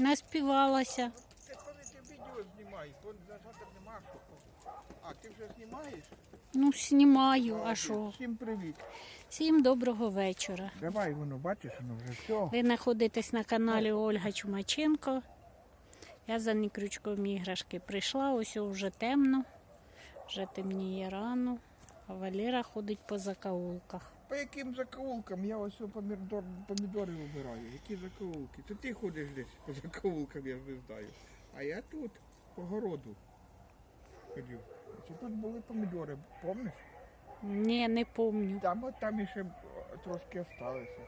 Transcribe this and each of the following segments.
Наспівалася. Це коли ти відео знімаєш, бо на завтра нема що. А ти вже знімаєш? Ну, знімаю, а що? Всім привіт. Всім доброго вечора. Давай воно, бачиш, воно вже все. Ви знаходитесь на каналі Ольга Чумаченко. Я за Нікрючком іграшки прийшла, ось вже темно, вже темніє рано, а Валера ходить по закаулках. По яким закоулкам? Я ось помідор, помідори вибираю. Які закоулки? Це ти ходиш десь по закоулкам, я ж не знаю. А я тут, по городу. Ходив. Це тут були помідори, помниш? Ні, не помню. Там, от там іще трошки осталося.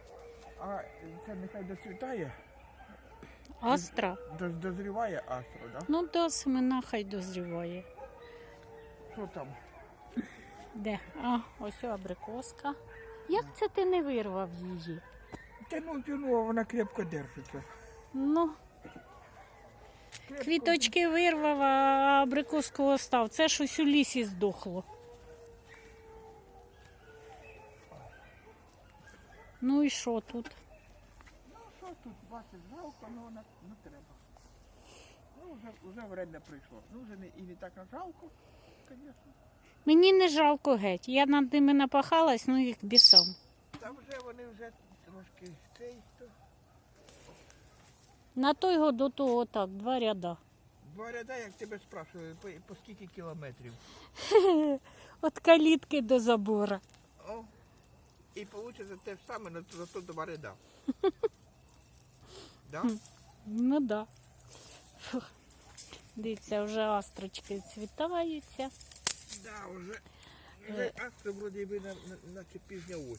А це нехай доцвітає, Астра. доз- дозріває астро, да? Ну, до семена хай дозріває. Що там? Де? А, ось абрикоска. Як це ти не вирвав її? Тяну, тяну, а вона крепко держиться. Ну, квіточки вирвав, а абрикоску остав. Це ж ось у лісі здохло. Ну і що тут? Ну, що тут, бачиш, жалко, але вона не треба. Ну, вже, вже время прийшло. Ну, вже не, і не так жалко, звісно. Мені не жалко геть. Я над ними напахалась, ну їх бісом. Та вже вони вже трошки цей, На той год до того так, два ряда. Два ряда, як тебе спрашиваю, по, по скільки кілометрів? От калітки до забора. О, і вийде те ж саме, на за то два ряда. Да? Ну да. Дивіться, вже астрочки цвітаються. Да, вже, вже астро вроді би на, на, наче пізня осінь.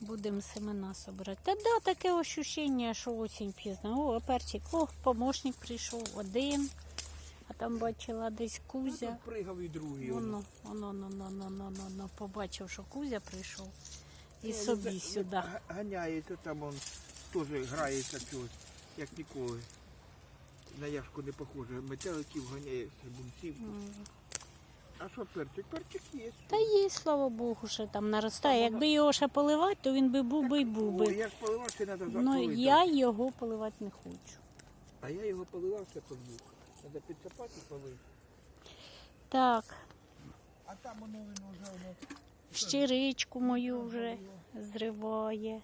Будемо семена собирати. Та да, таке ощущення, що осінь пізно. О, перчик, о, помощник прийшов один. А там бачила десь Кузя. Тут пригав і другий. Воно, воно, воно, воно, воно, воно, побачив, що Кузя прийшов. І Ну, собі він- сюди. га- Ганяє, то там он теж грається чогось, як ніколи. На яшку не похоже. Метеликів ганяє, бунців. М. А що перчик? Перчик є. Та є, слава Богу, що там наростає. Якби його ще поливати, то він би був би й був Ой, би. я ж поливав, ще треба Ну я його поливати не хочу. А я його поливав, ще полив. Треба підсипати і полив. Так, А там воно він вже воно. щиричку мою вже зриває.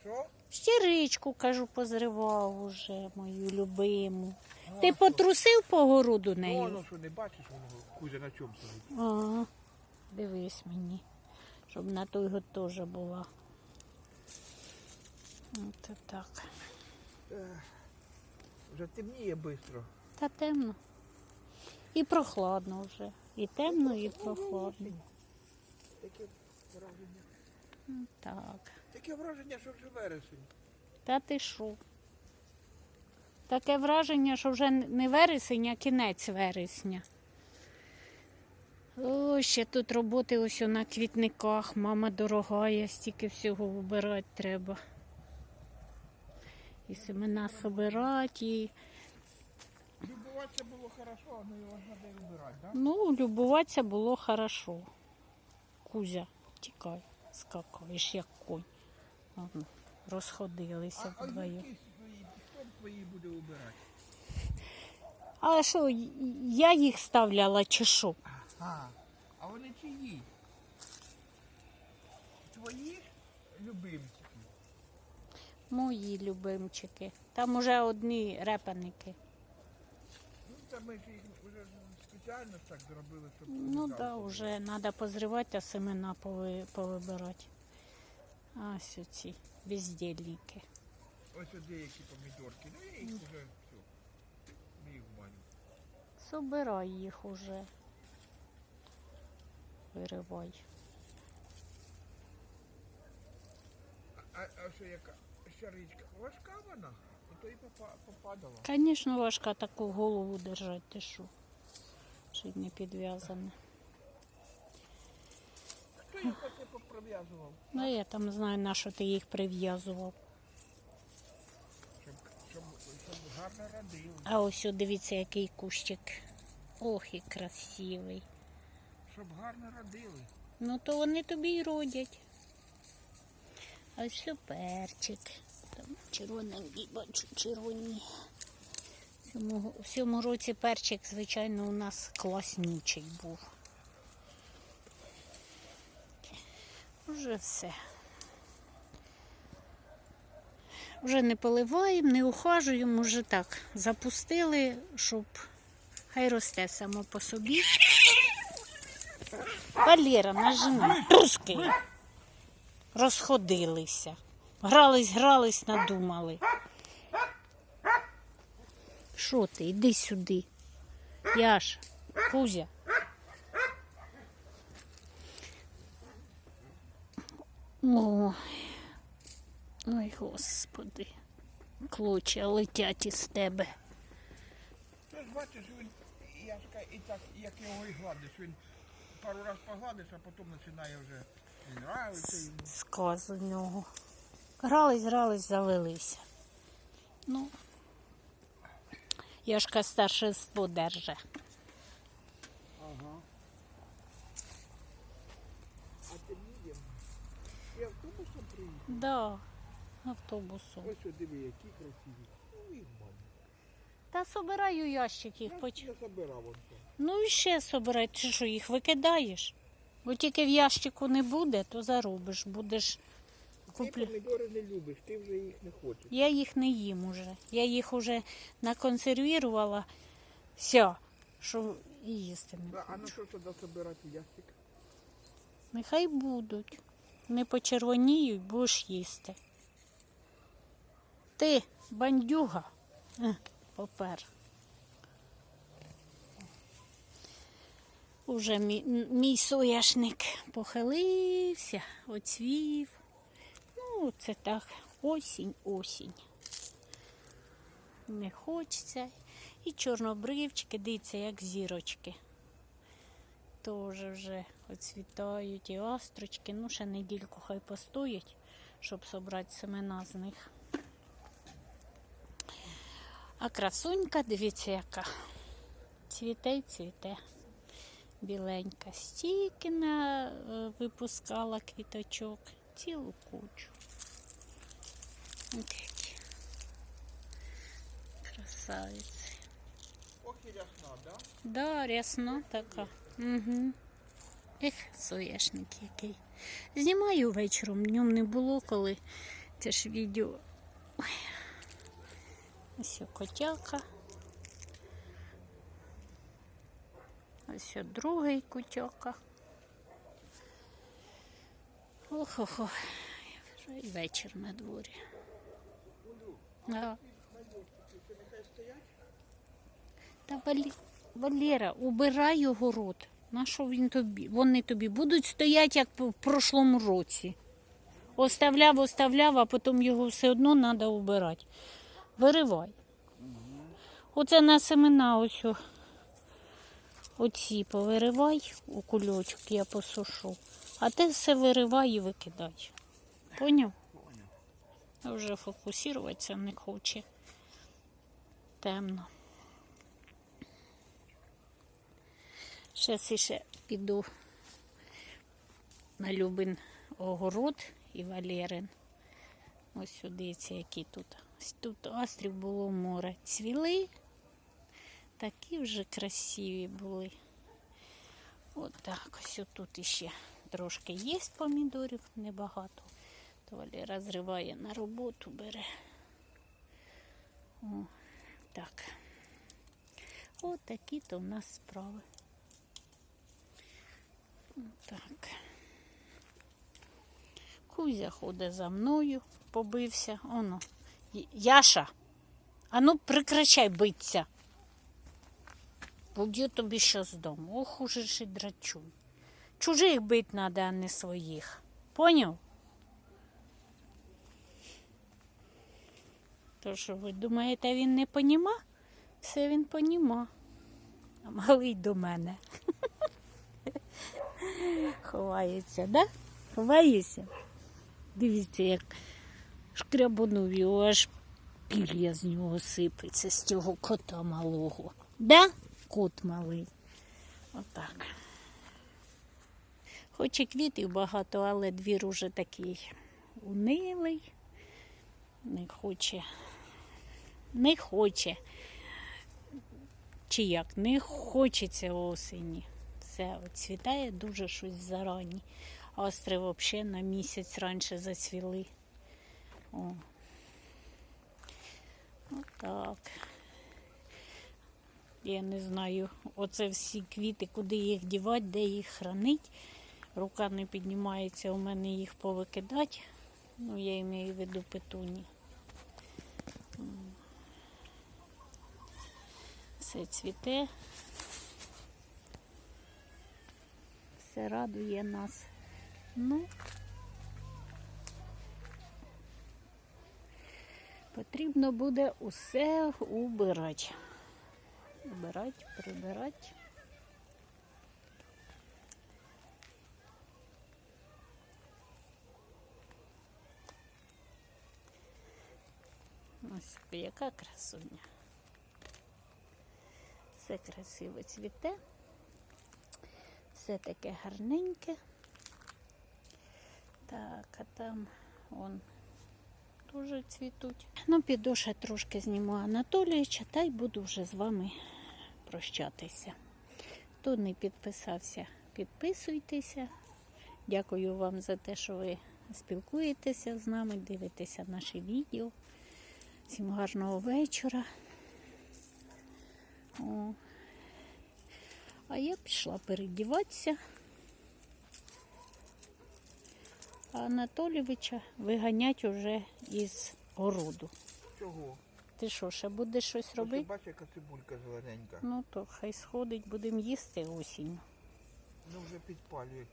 Що? Щиричку, кажу, позривав уже мою любиму. Ти потрусив по городу Ну, нею? воно що не бачиш, воно кузя на чому стоїть. Ага. Дивись мені, щоб на той год теж була. От так. Ех, Вже темніє швидко. Та темно. І прохладно вже. І темно, і прохладно. Таке враження. М, Так. Таке враження, що вже вересень. Та ти що? Таке враження, що вже не вересень, а кінець вересня. О, ще тут роботи ось на квітниках. Мама дорога, я стільки всього вибирати треба. І семена собирати, і Любуватися було хорошо, але його треба вибирати, так? ну, любуватися було хорошо. Кузя, тікай, скакаєш, як конь. Ага, Розходилися твої буде вибирати? А що, я їх ставляла чи що? А, а вони чиї? Твої любимці. Мої любимчики. Там уже одні репаники. Ну, та ми ж їх вже спеціально так зробили, щоб... Ну так, да, вже треба позривати, а семена пови, повибирати. А ось ці бездільники. Ось от деякі помідорки. Ну, я їх вже все. Ми їх вманю. Собирай їх уже. Виривай. А, а що яка щаричка? Важка вона? То і попа- попадала. Звісно, важка таку голову держати, ти що? Щоб не підв'язана. Поприв'язував? Ну я там знаю, на що ти їх прив'язував. Щоб, щоб, щоб гарно родили. А ось о, дивіться, який кущик. Ох, і красивий. Щоб гарно родили. Ну то вони тобі й родять. А ось о, перчик. Там червоненький, бачу, червоні. В цьому, в цьому році перчик, звичайно, у нас класнючий був. Вже все. Вже не поливаємо, не ухажуємо, вже так запустили, щоб хай росте само по собі. Валера, нажимай. Труски. Розходилися. Грались, грались, надумали. Що ти? Іди сюди. Яш, Кузя. Ой. Ой, господи. Клоча летять із тебе. Ти ж бачиш, він, я ж і так, як його і гладиш, він пару раз погладиш, а потім починає вже не нравиться йому. Сказ у нього. Грались, грались, завелися. Ну, Яшка старшинство держа. Ага. А ти їдемо? І автобусом приїхав? Да, автобусом. Ось що диви, які красиві. Ну, їх мам. Та собираю ящик їх. Я забирав он то. Ну і ще собирай. Ти що, їх викидаєш? Бо тільки в ящику не буде, то заробиш. Будеш Ти помідори не любиш, ти вже їх не хочеш. Я їх не їм уже. Я їх уже наконсервувала. Все, що і їсти не Да, а на хочу. що тоді забирати ящик? Нехай будуть. Не почервоніють, будеш їсти. Ти, бандюга, Е, попер. Уже мій, мій сояшник похилився, оцвів. Ну, це так, осінь, осінь. Не хочеться. І чорнобривчики, дивіться, як зірочки. Теж вже оцвітають і острочки. Ну, ще недільку хай постоять, щоб собрати семена з них. А красунька, дивіться, яка. Цвіте й цвіте. Біленька стільки е, випускала квіточок, цілу кучу. Такі. Красавиці. Ох і рясна, да? Да, рясна така. Угу. Ех, соєшник який. Знімаю вечором, днем не було коли. Це ж відео. Ой. Ось котяка. Ось другий котяка. Ох-ох-ох. Вже і вечір на дворі. А. Та Валі... Валера, убирай огород. На що він тобі? Вони тобі будуть стояти, як в прошлому році. Оставляв, оставляв, а потім його все одно треба убирати. Виривай. Оце на семена ось. Оці повиривай у кульочок, я посушу. А ти все виривай і викидай. Поняв? Поняв. Вже фокусуватися не хоче. Темно. Зараз ще піду на Любин огород і Валерин. Ось сюди ці які тут. Тут острів було море. Цвіли. Такі вже красиві були. От так, ось тут іще трошки є помідорів, небагато. То Валера зриває на роботу, бере. О, так. От такі то в нас справи. Так. Кузя ходить за мною, побився. Оно. Яша, а ну прекращай битися. Поб'ю тобі що з дому. Ох, уже ж і драчун. Чужих бить треба, а не своїх. Поняв? То що ви думаєте, він не поніма? Все він поніма. А малий до мене. Ховається, да? Ховається. Дивіться, як шкрябанув аж пір'я з нього сипеться з цього кота малого. Да? Кот малий. Отак. Хоч і квітів багато, але двір уже такий унилий. не хоче. Не хоче. Чи як? Не хочеться осені. Все, цвітає дуже щось зарані. Астри взагалі на місяць раніше зацвіли. О. Отак. Я не знаю, оце всі квіти, куди їх дівати, де їх хранить. Рука не піднімається у мене їх повикидати. Ну, я маю в виду петуні. Все цвіте. Все радує нас. Ну, потрібно буде усе убирати. Убирати, прибирати. Ось яка красуня. Все красиво цвіте. Все таке гарненьке. Так, а там он дуже цвітуть. Ну, піду ще трошки зніму Анатолійовича, та й буду вже з вами прощатися. Хто не підписався, підписуйтеся. Дякую вам за те, що ви спілкуєтеся з нами, дивитеся наші відео. Всім гарного вечора. О. А я пішла передіватися. А Анатолійовича виганять уже із городу. Чого? Ти що, ще будеш щось Ти робити? бачиш, яка цибулька зелененька. Ну то хай сходить, будемо їсти осінь. Ну вже підпалює.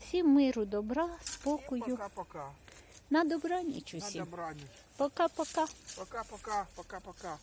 Всім миру, добра, спокою. Пока-пока. На добраніч На усім. добраніч. Пока-пока. Пока-пока. Пока-пока.